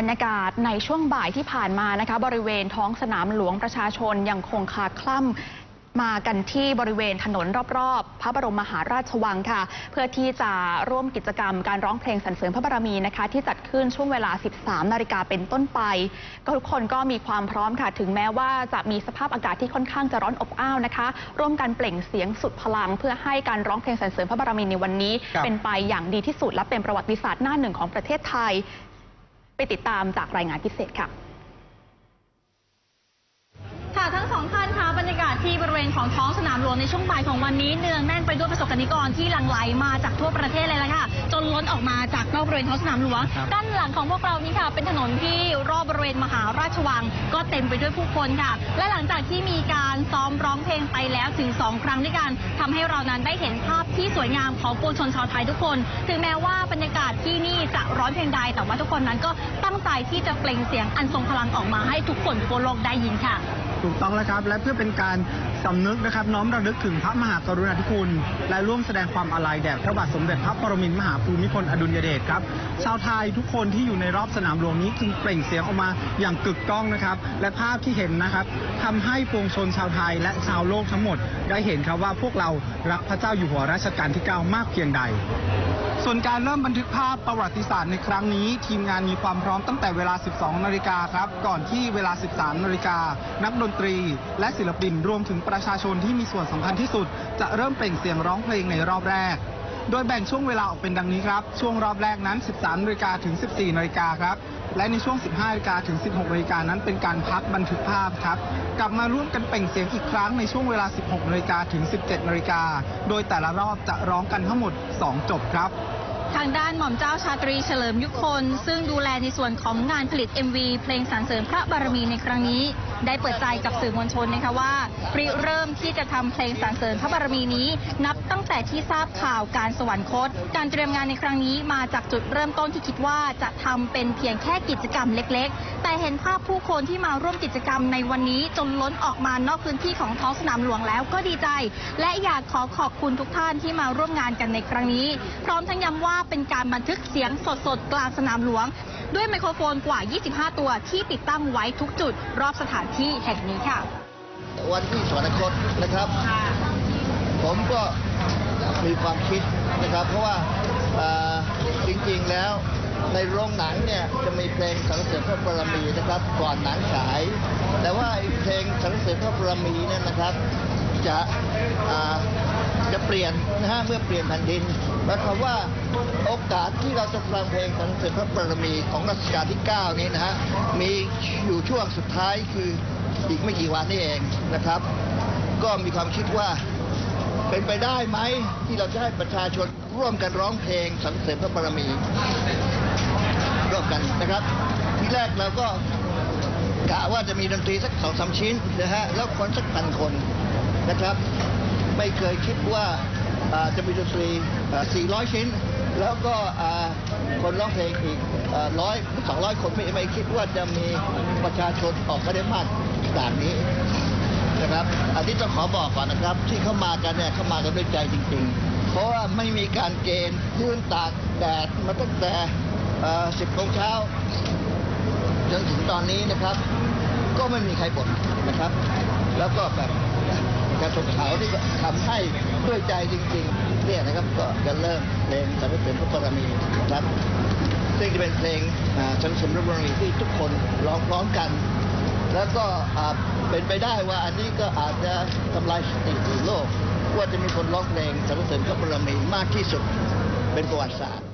บรรยากาศในช่วงบ่ายที่ผ่านมานะคะ บริเวณท้องสนามหลวงประชาชนยังคงคลาคล่ำมากันที่บริเวณถนนรอบๆ พระบรมมหาราชวังค่ะ เพื่อที่จะร่วมกิจกรรมการร้องเพลงสรรเสริญพระบารมีนะคะ ที่จัดขึ้นช่วงเวลา 13 นาฬิกาเป็นต้นไปก็ทุกคนก็มีความพร้อมค่ะ ถึงแม้ว่าจะมีสภาพอากาศที่ค่อนข้างจะร้อนอบอ้าวนะคะ ร่วมกันเปล่งเสียงสุดพลัง เพื่อให้การร้องเพลงสรรเสริญพระบารมีในวันนี้ครับเป็นไปอย่างดีที่สุดและเป็นประวัติศาสตร์หน้าหนึ่งของประเทศไทย ไปติดตามจากรายงานพิเศษค่ะค่ะทั้งสองท่านคะบรรยากาศที่บริเวณของท้องสนามหลวงในช่วงบ่ายของวันนี้เนืองแน่นไปด้วยประสบกรณิกรที่หลั่งไหลมาจากทั่วประเทศเลยละค่ะ จนล้นออกมาจากนอกบริเวณท้องสนามหลวงครับด้านหลังของพวกเรานี่ค่ะ เป็นถนนที่รอบบริเวณมหาราชวัง ก็เต็มไปด้วยผู้คนค่ะ และหลังจากที่มีการ ซ้อมร้องเพลงไปแล้วถึง 2 ครั้งด้วยกันทำให้เรานั้นได้เห็นภาพที่สวยงามของปวงชนชาวไทยทุกคน ถึงแม้ว่าบรรยากาศที่นี่จะร้อนเพียงใด แต่ว่าทุกคนนั้นก็ตั้งใจที่จะเปล่งเสียงอันทรงพลังออกมาให้ทุกคนทั่วโลกได้ยินค่ะ ถูกต้องแล้วครับ และเพื่อเป็นการสำนึกนะครับ น้อมระลึกถึงพระมหากรุณาธิคุณ และร่วมแสดงความอาลัยแด่พระบาทสมเด็จพระปรมินทรมหาภูมิพลอดุลยเดชครับชาวไทยทุกคนที่อยู่ในรอบสนามหลวงนี้จึงเปล่งเสียงออกมาอย่างกึกก้องนะครับ และภาพที่เห็นนะครับทำให้ปวงชนชาวไทยและชาวโลกทั้งหมด ได้เห็นครับว่าพวกเรารักพระเจ้าอยู่หัวรัชกาลที่ 9 มากเพียงใด ส่วนการเริ่มบันทึกภาพประวัติศาสตร์ในครั้งนี้ ทีมงานมีความพร้อมตั้งแต่เวลา 12 นาฬิกาครับ ก่อนที่เวลา 13 นาฬิกา นักดนตรี และศิลปินรวมถึงประชาชนที่มีส่วนสำคัญที่สุด จะเริ่มเปล่งเสียงร้องเพลงในรอบแรก โดยแบ่งช่วงเวลาออกเป็นดังนี้ครับ ช่วงรอบแรกนั้น 13 นาฬิกาถึง 14 นาฬิกาครับ และในช่วง 15นาฬิกาถึง 16นาฬิกานั้นเป็นการพักบันทึกภาพครับ กลับมาร่วมกันเปล่งเสียงอีกครั้งในช่วงเวลา 16นาฬิกาถึง 17นาฬิกาโดยแต่ละรอบจะร้องกันทั้งหมด 2 จบครับทางด้านหม่อมเจ้าชาตรีเฉลิมยุคลซึ่งดูแลในส่วนของงานผลิต MV เพลงสรรเสริญพระบารมีในครั้งนี้ ได้เปิดใจกับสื่อมวลชนนะคะว่าริเริ่มที่จะทำเพลงสรรเสริญพระบารมีนี้ นับตั้งแต่ที่ทราบข่าวการสวรรคต การเตรียมงานในครั้งนี้มาจากจุดเริ่มต้นที่คิดว่าจะทำเป็นเพียงแค่กิจกรรมเล็ก ๆ แต่เห็นภาพผู้คนที่มาร่วมกิจกรรมในวันนี้จนล้นออกมานอกพื้นที่ของท้องสนามหลวงแล้วก็ดีใจ และอยากขอขอบคุณทุกท่านที่มาร่วมงานกันในครั้งนี้ พร้อมทั้งย้ำว่าเป็นการบันทึกเสียงสดๆกลางสนามหลวง ด้วยไมโครโฟนกว่า 25 ตัวที่ติดตั้งไว้ทุกจุดรอบสถานที่แห่งนี้ค่ะ วันที่สวรรคตนะครับ ผมก็มีความคิดนะครับ เพราะว่าอ่าจริงๆแล้วในโรงหนังเนี่ยจะมีเพลงสรรเสริญพระบารมีนะครับก่อนหนังฉาย แต่ว่าไอ้เพลงสรรเสริญพระบารมีเนี่ยนะครับ จะอ่า จะเปลี่ยนนะฮะเมื่อเปลี่ยนแผ่นดินหมายความว่าโอกาสที่เราจะฟังเพลงสรรเสริญพระบารมีของรัชกาลที่ 9 นี้นะฮะมีอยู่ช่วงสุดท้ายคืออีกไม่กี่วันนี่เองนะครับ ก็มีความคิดว่าเป็นไปได้ไหมที่เราจะให้ประชาชนร่วมกันร้องเพลงสรรเสริญพระบารมี ร่วมกันนะครับ ทีแรกเราก็กะว่าจะมีดนตรีสักสองสามชิ้นนะฮะแล้วคนสักพันคนนะครับ ไม่เคยคิดว่าจะมีดนตรี400 ชิ้น แล้วก็คนร้องเพลงอีกร้อยสองร้อยคนไม่ไม่คิดว่าจะมีประชาชนออกมาได้มากขนาดนี้นะครับ อันนี้ต้องขอบอกก่อนนะครับ ที่เข้ามากันเนี่ยเข้ามากันด้วยใจจริง ๆ เพราะว่าไม่มีการเกณฑ์ยืนตากแดดมาตั้งแต่สิบโมงเช้าจนถึงตอนนี้นะครับ ก็ไม่มีใครบ่นนะครับ แล้วก็แบบ กระทงเขาที่ทำให้ด้วยใจจริงๆเนี่ยนะครับก็จะเริ่มเพลงสรรเสริญพระบารมีนะครับ ซึ่งจะเป็นเพลงอ่าสรรเสริญพระบารมีที่ทุกคนร้องพร้อมกัน แล้วก็เป็นไปได้ว่าอันนี้ก็อาจจะทำลายสถิติโลก ว่าจะมีคนร้องเพลงสรรเสริญพระบารมีมากที่สุดเป็นประวัติศาสตร์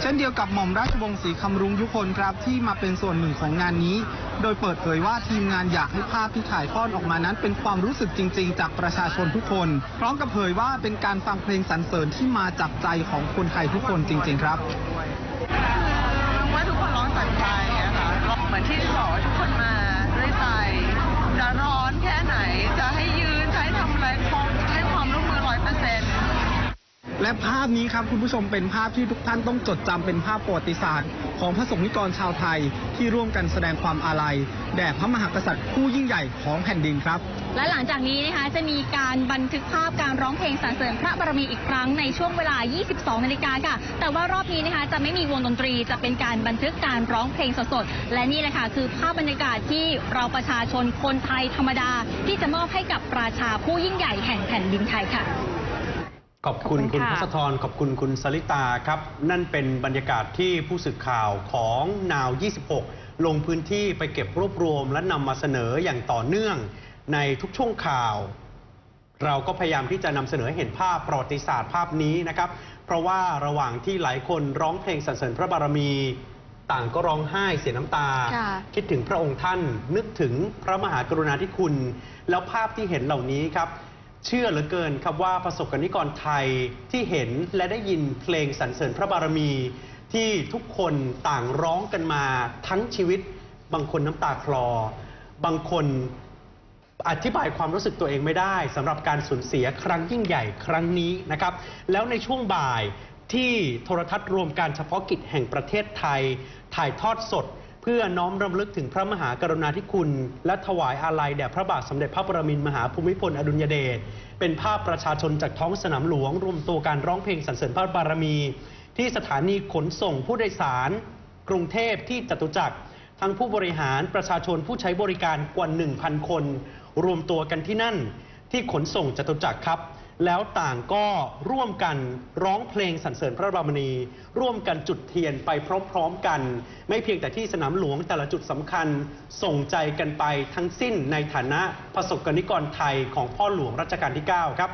เช่นเดียวกับหม่อมราชวงศ์ศรีคำรุงยุคนครับที่มาเป็นส่วนหนึ่งของงานนี้ โดยเปิดเผยว่าทีมงานอยากให้ภาพที่ถ่ายทอดออกมานั้นเป็นความรู้สึกจริง ๆ จากประชาชนทุกคน พร้อมกับเผยว่าเป็นการฟังเพลงสรรเสริญที่มาจากใจของคนไทยทุกคนจริง ๆ ครับว่าทุกคนร้องจากใจอะค่ะเหมือนที่บอกว่าทุกคนมาด้วยใจจะร้อนแค่ไหนจะให้ยืนจะให้ทำอะไรคงให้ความร่วมมือร้อยเปอร์เซ็นต์และภาพนี้ครับคุณผู้ชมเป็นภาพที่ทุกท่านต้องจดจำเป็นภาพประวัติศาสตร์ ของพระสงฆ์นิกรชาวไทยที่ร่วมกันแสดงความอาลัยแด่พระมหากษัตริย์ผู้ยิ่งใหญ่ของแผ่นดินครับ และหลังจากนี้นะคะจะมีการบันทึกภาพการร้องเพลงสรรเสริญพระบารมีอีกครั้งในช่วงเวลา 22 นาฬิกาค่ะ แต่ว่ารอบนี้นะคะจะไม่มีวงดนตรีจะเป็นการบันทึกการร้องเพลงสดๆ และนี่แหละค่ะคือภาพบรรยากาศที่เราประชาชนคนไทยธรรมดา ที่จะมอบให้กับประชาผู้ยิ่งใหญ่แห่งแผ่นดินไทยค่ะ ขอบคุณขอบคุคุณณค่ะพัสธรขอบคุณคุณสลิตาครับ นั่นเป็นบรรยากาศที่ผู้สื่อข่าวของนาว 26 ลงพื้นที่ไปเก็บรวบรวม และนำมาเสนออย่างต่อเนื่องในทุกช่วงข่าว เราก็พยายามที่จะนำเสนอให้เห็นภาพประวัติศาสตร์ภาพนี้นะครับ เพราะว่าระหว่างที่หลายคนร้องเพลงสรรเสริญพระบารมี ต่างก็ร้องไห้เสียน้ำตาค่ะคิดถึงพระองค์ท่านนึกถึงพระมหากรุณาธิคุณ แล้วภาพที่เห็นเหล่านี้ครับ เชื่อเหลือเกินครับว่าประสบกนิกรไทยที่เห็นและได้ยินเพลงสรรเสริญพระบารมี ที่ทุกคนต่างร้องกันมาทั้งชีวิต บางคนน้ำตาคลอ บางคนอธิบายความรู้สึกตัวเองไม่ได้สำหรับการสูญเสียครั้งยิ่งใหญ่ครั้งนี้นะครับ แล้วในช่วงบ่ายที่โทรทัศน์รวมการเฉพาะกิจแห่งประเทศไทย ถ่ายทอดสด เพื่อน้อมรำลึกถึงพระมหากรุณาธิคุณ และถวายอาลัยแด่พระบาทสมเด็จพระปรมินทรมหาภูมิพลอดุลยเดชเป็นภาพประชาชนจากท้องสนามหลวง รวมตัวการร้องเพลงสรรเสริญพระบารมี ที่สถานีขนส่งผู้โดยสาร กรุงเทพที่จตุจักร ทั้งผู้บริหารประชาชนผู้ใช้บริการกว่า 1,000 คน รวมตัวกันที่นั่น ที่ขนส่งจตุจักรครับ แล้วต่างก็ร่วมกันร้องเพลงสรรเสริญพระบรมีร่วมกันจุดเทียนไปพร้อมๆกัน ไม่เพียงแต่ที่สนามหลวงแต่ละจุดสำคัญส่งใจกันไปทั้งสิ้นในฐานะประสบกรณิกรไทยของพ่อหลวงรัชกาลที่ 9 ครับ